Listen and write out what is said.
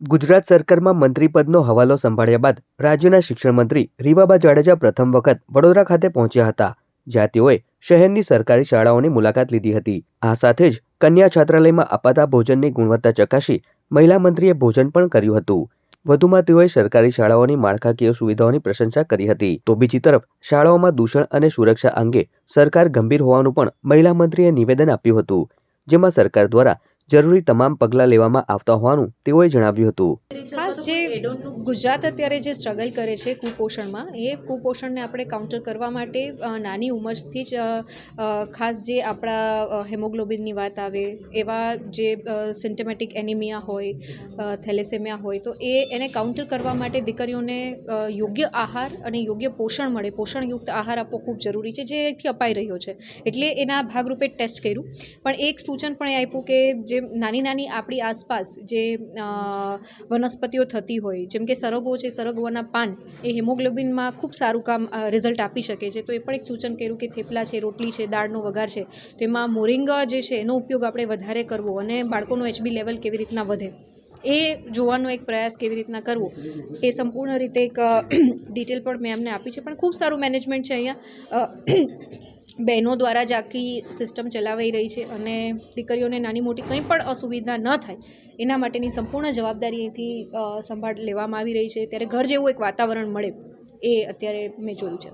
ગુજરાત સરકારમાં મંત્રીપદનો હવાલો સંભાળ્યા બાદ રાજ્યના શિક્ષણ મંત્રી રીવાબા જાડેજા પ્રથમ વખત વડોદરા ખાતે પહોંચ્યા હતા. જ્યાં તેઓએ શહેરની સરકારી શાળાઓની મુલાકાત લીધી હતી. આ સાથે જ કન્યા છાત્રાલયમાં અપાતા ભોજનની ગુણવત્તા ચકાસી મહિલા મંત્રીએ ભોજન પણ કર્યું હતું. વધુમાં તેઓએ સરકારી શાળાઓની માળખાકીય સુવિધાઓની પ્રશંસા કરી હતી. તો બીજી તરફ, શાળાઓમાં દૂષણ અને સુરક્ષા અંગે સરકાર ગંભીર હોવાનું પણ મહિલા મંત્રીએ નિવેદન આપ્યું હતું, જેમાં સરકાર દ્વારા જરૂરી તમામ પગલાં લેવામાં આવતા હોવાનું તેઓએ જણાવ્યું હતું. જે ગુજરાત અત્યારે જે સ્ટ્રગલ કરે છે કુપોષણમાં એ કુપોષણને આપણે કાઉન્ટર કરવા માટે નાની ઉંમરથી જ ખાસ જે આપણા હેમોગ્લોબિનની વાત આવે એવા જે સિન્ટેમેટિક એનિમિયા હોય થેલેસેમિયા હોય તો એ એને કાઉન્ટર કરવા માટે દીકરીઓને યોગ્ય આહાર અને યોગ્ય પોષણ મળે. પોષણયુક્ત આહાર આપવો ખૂબ જરૂરી છે જે અહીંથી અપાઈ રહ્યો છે. એટલે એના ભાગરૂપે ટેસ્ટ કર્યું. પણ એક સૂચન પણ એ આપ્યું કે જે નાની નાની આપણી આસપાસ જે અ, વનસ્પતિઓ થતી હોય, જેમ કે સરગવો છે સરગવાના પાન, એ હિમોગ્લોબિનમાં ખૂબ સારું કામ રિઝલ્ટ આપી શકે છે. તો એ પણ એક સૂચન કર્યું કે થેપલા છે, રોટલી છે, દાળનો વઘાર છે, તો એમાં મોરિંગા જે છે, એનો ઉપયોગ આપણે વધારે કરવો અને બાળકોનું એચબી લેવલ કેવી રીતના વધે, એ જોવાનો એક પ્રયાસ કેવી રીતના કરવો, એ સંપૂર્ણ રીતે એક ડિટેલ પણ મેં એમને આપી છે. પણ ખૂબ સારું મેનેજમેન્ટ છે અહીંયા. બહેનો દ્વારા જ આખી સિસ્ટમ ચલાવાઈ રહી છે અને દીકરીઓને નાની મોટી કંઈ પણ અસુવિધા ન થાય, એના માટેની સંપૂર્ણ જવાબદારી અહીંથી સંભાળ લેવામાં આવી રહી છે. ત્યારે ઘર જેવું એક વાતાવરણ મળે એ અત્યારે મેં જોયું છે.